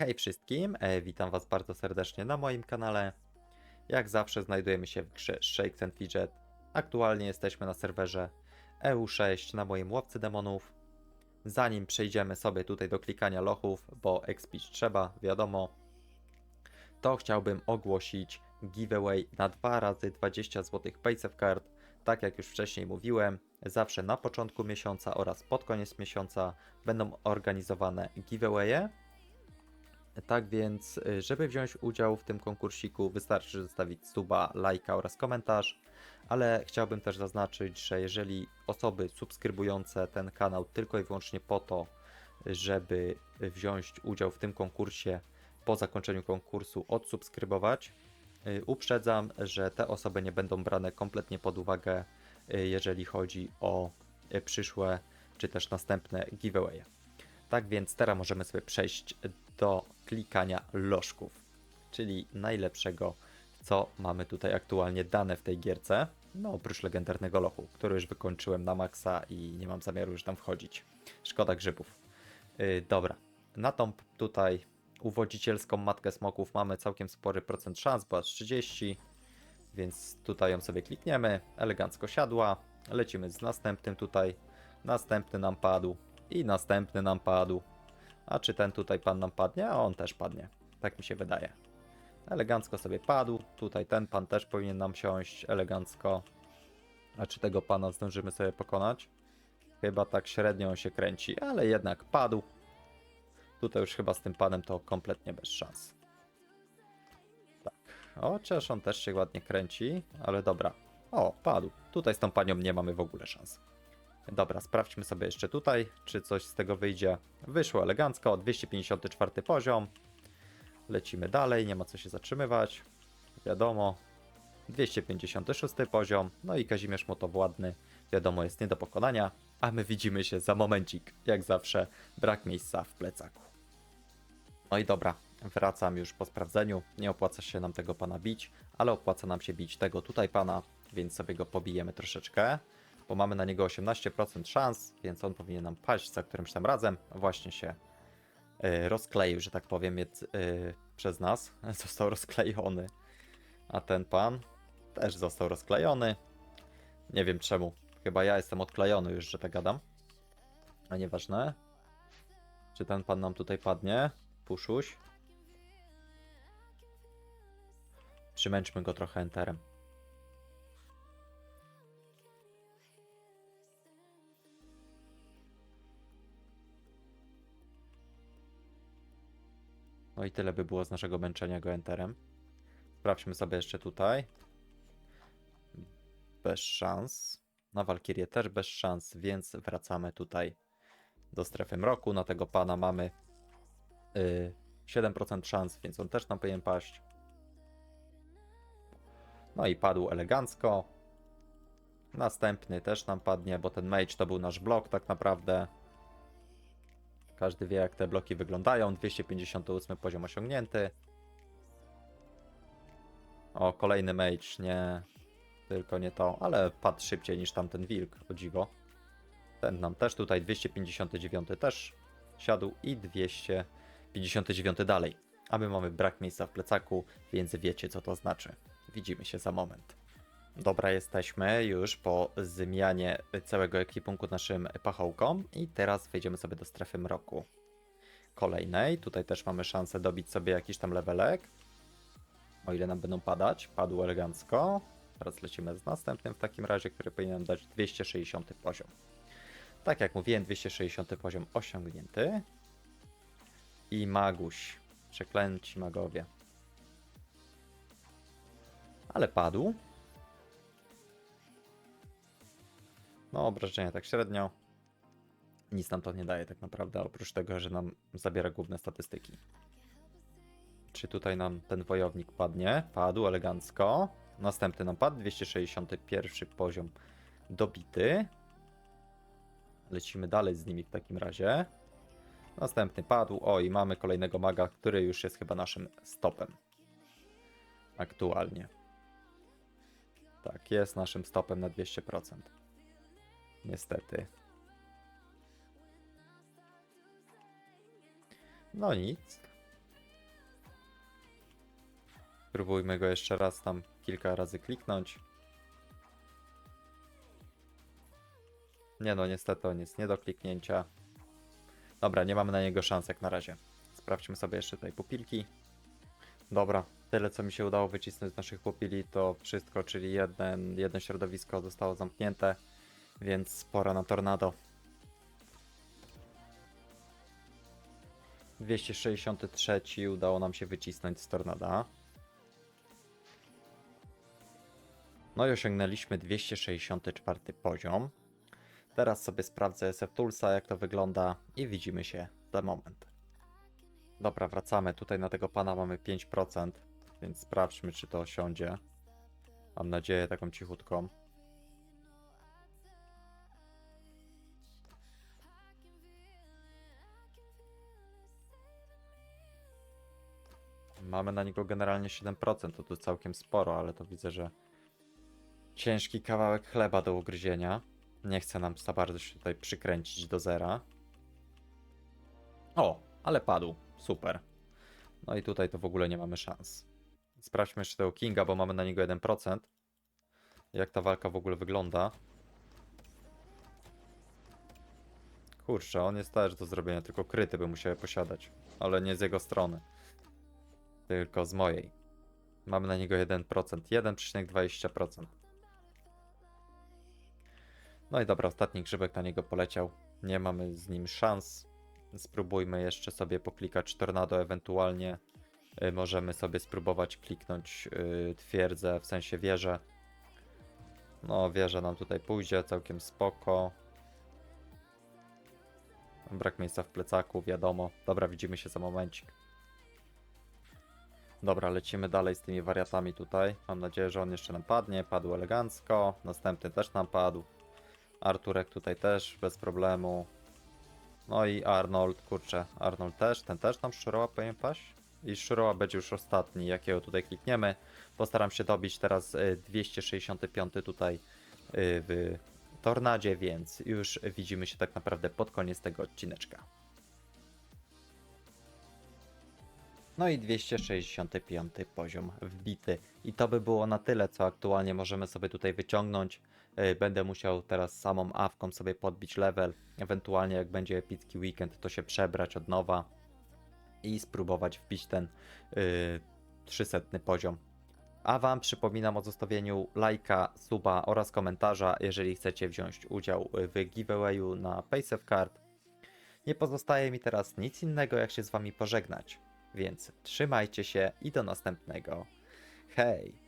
Hej wszystkim, e, witam was bardzo serdecznie na moim kanale. Jak zawsze znajdujemy się w grze Shakes and Fidget. Aktualnie jesteśmy na serwerze EU6 na moim łowcy demonów. Zanim przejdziemy sobie tutaj do klikania lochów, bo expić trzeba, wiadomo, to chciałbym ogłosić giveaway na 2 razy 20 zł Paysafe Card. Tak jak już wcześniej mówiłem, zawsze na początku miesiąca oraz pod koniec miesiąca będą organizowane giveawaye. Tak więc, y, żeby wziąć udział w tym konkursiku, wystarczy zostawić suba, lajka oraz komentarz. Ale chciałbym też zaznaczyć, że jeżeli osoby subskrybujące ten kanał tylko i wyłącznie po to, żeby wziąć udział w tym konkursie, po zakończeniu konkursu odsubskrybować, y, uprzedzam, że te osoby nie będą brane kompletnie pod uwagę, y, jeżeli chodzi o przyszłe czy też następne giveawaye. Tak więc teraz możemy sobie przejść do klikania lożków, czyli najlepszego, co mamy tutaj aktualnie dane w tej gierce. No, oprócz legendarnego lochu, który już wykończyłem na maksa i nie mam zamiaru już tam wchodzić. Szkoda grzybów. Yy, dobra, na tą tutaj uwodzicielską matkę smoków mamy całkiem spory procent szans, bo aż 30, więc tutaj ją sobie klikniemy, elegancko siadła, lecimy z następnym tutaj, następny nam padł i następny nam padł. A czy ten tutaj pan nam padnie? A on też padnie. Tak mi się wydaje. Elegancko sobie padł. Tutaj ten pan też powinien nam siąść elegancko. A czy tego pana zdążymy sobie pokonać? Chyba tak średnio on się kręci, ale jednak padł. Tutaj już chyba z tym panem to kompletnie bez szans. Tak. O, chociaż on też się ładnie kręci, ale dobra. O, padł. Tutaj z tą panią nie mamy w ogóle szans. Dobra, sprawdźmy sobie jeszcze tutaj, czy coś z tego wyjdzie. Wyszło elegancko, 254 poziom. Lecimy dalej, nie ma co się zatrzymywać. Wiadomo. 256 poziom. No i Kazimierz Motowładny, wiadomo, jest nie do pokonania. A my widzimy się za momencik. Jak zawsze, brak miejsca w plecaku. No i dobra, wracam już po sprawdzeniu. Nie opłaca się nam tego pana bić, ale opłaca nam się bić tego tutaj pana, więc sobie go pobijemy troszeczkę bo mamy na niego 18% szans, więc on powinien nam paść za którymś tam razem. Właśnie się y, rozkleił, że tak powiem, y, przez nas. Został rozklejony. A ten pan też został rozklejony. Nie wiem czemu. Chyba ja jestem odklejony już, że tak gadam. A nieważne. Czy ten pan nam tutaj padnie? Puszuś. Przymęczmy go trochę enterem. No i tyle by było z naszego męczenia go enterem. Sprawdźmy sobie jeszcze tutaj. Bez szans. Na Walkirię też bez szans, więc wracamy tutaj do strefy mroku. Na tego pana mamy yy, 7% szans, więc on też nam powinien paść. No i padł elegancko. Następny też nam padnie, bo ten mage to był nasz blok tak naprawdę. Każdy wie, jak te bloki wyglądają. 258 poziom osiągnięty. O, kolejny mage, nie. Tylko nie to, ale padł szybciej niż tamten wilk, o dziwo. Ten nam też tutaj 259 też siadł i 259 dalej. A my mamy brak miejsca w plecaku, więc wiecie co to znaczy. Widzimy się za moment. Dobra, jesteśmy już po zmianie całego ekwipunku naszym pachołkom i teraz wejdziemy sobie do strefy mroku kolejnej. Tutaj też mamy szansę dobić sobie jakiś tam levelek. O ile nam będą padać. Padł elegancko. Teraz lecimy z następnym w takim razie, który powinien dać 260 poziom. Tak jak mówiłem, 260 poziom osiągnięty. I maguś. Przeklęci magowie. Ale padł. No, obrażenia tak średnio. Nic nam to nie daje tak naprawdę, oprócz tego, że nam zabiera główne statystyki. Czy tutaj nam ten wojownik padnie? Padł elegancko. Następny nam padł, 261 poziom dobity. Lecimy dalej z nimi w takim razie. Następny padł. O, i mamy kolejnego maga, który już jest chyba naszym stopem. Aktualnie. Tak, jest naszym stopem na 200%. Niestety. No nic. Spróbujmy go jeszcze raz tam kilka razy kliknąć. Nie no, niestety on jest nie do kliknięcia. Dobra, nie mamy na niego szans jak na razie. Sprawdźmy sobie jeszcze tutaj pupilki. Dobra, tyle co mi się udało wycisnąć z naszych pupili to wszystko, czyli jeden, jedno środowisko zostało zamknięte, więc pora na tornado. 263 udało nam się wycisnąć z tornada. No i osiągnęliśmy 264 poziom. Teraz sobie sprawdzę SF Toolsa, jak to wygląda i widzimy się za moment. Dobra, wracamy. Tutaj na tego pana mamy 5%, więc sprawdźmy, czy to osiądzie. Mam nadzieję taką cichutką. Mamy na niego generalnie 7%, to tu całkiem sporo, ale to widzę, że ciężki kawałek chleba do ugryzienia. Nie chcę nam za bardzo się tutaj przykręcić do zera. O, ale padł. Super. No i tutaj to w ogóle nie mamy szans. Sprawdźmy jeszcze tego Kinga, bo mamy na niego 1%. Jak ta walka w ogóle wygląda. Kurczę, on jest też do zrobienia, tylko kryty by musiały posiadać. Ale nie z jego strony. Tylko z mojej. Mamy na niego 1%. 1,20%. No i dobra, ostatni grzybek na niego poleciał. Nie mamy z nim szans. Spróbujmy jeszcze sobie poklikać tornado, ewentualnie y, możemy sobie spróbować kliknąć y, twierdzę, w sensie wieżę. No, wieża nam tutaj pójdzie, całkiem spoko. Brak miejsca w plecaku, wiadomo. Dobra, widzimy się za momencik. Dobra, lecimy dalej z tymi wariatami tutaj. Mam nadzieję, że on jeszcze nam padnie. Padł elegancko. Następny też nam padł. Arturek tutaj też bez problemu. No i Arnold, kurczę, Arnold też, ten też nam szczuroła powinien paść. I szczuroła będzie już ostatni, jakiego tutaj klikniemy. Postaram się dobić teraz y, 265 tutaj y, w Tornadzie, więc już widzimy się tak naprawdę pod koniec tego odcineczka. No i 265 poziom wbity. I to by było na tyle, co aktualnie możemy sobie tutaj wyciągnąć. Yy, Będę musiał teraz samą awką sobie podbić level. Ewentualnie jak będzie epicki weekend, to się przebrać od nowa i spróbować wbić ten yy, 300 poziom. A Wam przypominam o zostawieniu lajka, suba oraz komentarza, jeżeli chcecie wziąć udział w giveawayu na Paysafe Card. Nie pozostaje mi teraz nic innego, jak się z Wami pożegnać. Więc trzymajcie się i do następnego. Hej!